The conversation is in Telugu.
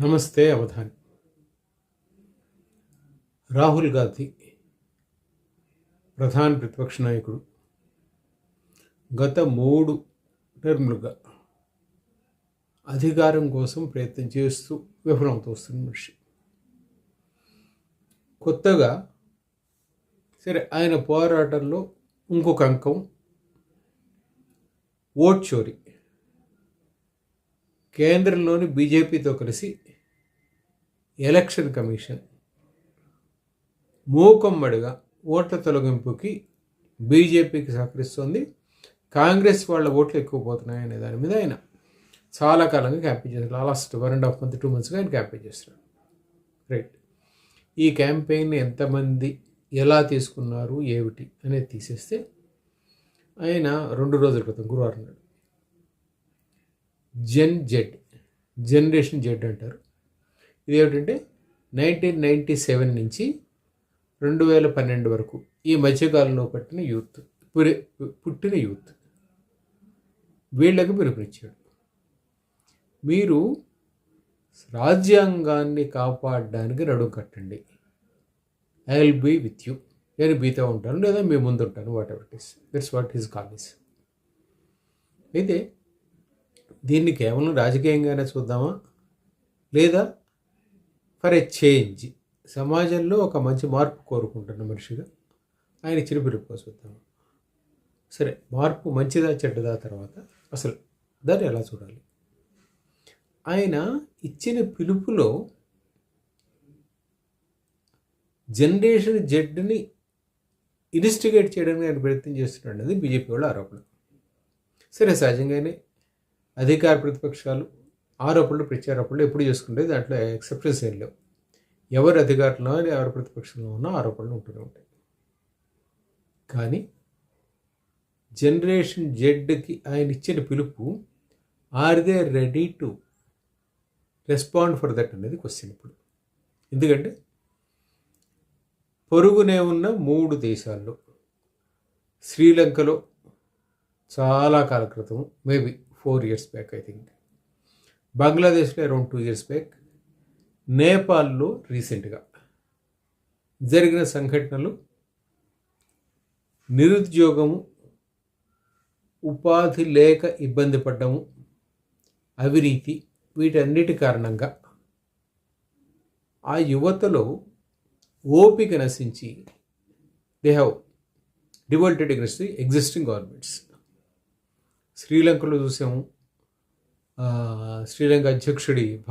నమస్తే అవధాని. రాహుల్ గాంధీ ప్రధాన ప్రతిపక్ష నాయకుడు. గత మూడు టర్ములుగా అధికారం కోసం ప్రయత్నం చేస్తూ విఫలమవుతూ వస్తున్న మనిషి. కొత్తగా సరే ఆయన పోరాటంలో ఇంకొక అంకం ఓట్ చోరీ. కేంద్రంలోని బీజేపీతో కలిసి ఎలక్షన్ కమిషన్ మూకమ్మడిగా ఓట్ల తొలగింపుకి బీజేపీకి సహకరిస్తుంది. కాంగ్రెస్ వాళ్ళ ఓట్లు ఎక్కువ పోతున్నాయనే దాని మీద ఆయన చాలా కాలంగా క్యాంపెయిన్ చేస్తారు last one and half month two మంత్స్గా ఆయన క్యాంపెయిన్ చేస్తున్నాడు రైట్ ఈ క్యాంపెయిన్ ఎంతమంది ఎలా తీసుకున్నారు ఏమిటి అనేది తీసేస్తే ఆయన రెండు రోజుల క్రితం గురువారం నాడు జెన్ జెడ్ జనరేషన్ జెడ్ అంటారు. ఇది ఏమిటంటే నైన్టీన్ నైంటీ సెవెన్ నుంచి రెండు వేల పన్నెండు వరకు ఈ మధ్యకాలంలో పట్టిన యూత్ పురి పుట్టిన యూత్. వీళ్ళకి పిలుపునిచ్చాడు. మీరు రాజ్యాంగాన్ని కాపాడడానికి నడుం కట్టండి. I will be with you నేను బీతో ఉంటాను లేదా మీ ముందు ఉంటాను whatever it is that's what his call is అయితే దీన్ని కేవలం రాజకీయంగానే చూద్దామా? లేదా ఫర్ ఎ చేంజ్ సమాజంలో ఒక మంచి మార్పు కోరుకుంటున్న మనిషిగా ఆయన ఇచ్చిన పిలుపు చూద్దామా? సరే మార్పు మంచిదా చెడ్డదా తర్వాత అసలు దాన్ని ఎలా చూడాలి? ఆయన ఇచ్చిన పిలుపులో జనరేషన్ జెడ్ని ఇన్వెస్టిగేట్ చేయడానికి ఆయన ప్రయత్నం చేస్తున్నాడు అనేది బీజేపీ వాళ్ళ ఆరోపణ. సరే సహజంగానే అధికార ప్రతిపక్షాలు ఆరోపణలు ప్రత్యారోపణలు ఎప్పుడు చేసుకుంటే దాంట్లో ఎక్సెప్షన్స్ ఏం లేవు. ఎవరు అధికారంలో ఎవరు ప్రతిపక్షంలో ఉన్న ఆరోపణలు ఉంటూనే ఉంటాయి. కానీ జనరేషన్ జెడ్కి ఆయన ఇచ్చిన పిలుపు are they ready to respond for that? అనేది క్వశ్చన్ ఇప్పుడు. ఎందుకంటే పొరుగునే ఉన్న మూడు దేశాల్లో శ్రీలంకలో చాలా కాల క్రితం maybe four years back I think. బంగ్లాదేశ్లో అరౌండ్ టూ ఇయర్స్ బ్యాక్ నేపాల్లో రీసెంట్గా జరిగిన సంఘటనలు నిరుద్యోగము ఉపాధి లేక ఇబ్బంది పడ్డము అవినీతి వీటన్నిటి కారణంగా ఆ యువతలో ఓపిక నశించి they have revolted against the existing governments శ్రీలంకలో చూసాము. శ్రీలంక అధ్యక్షుడి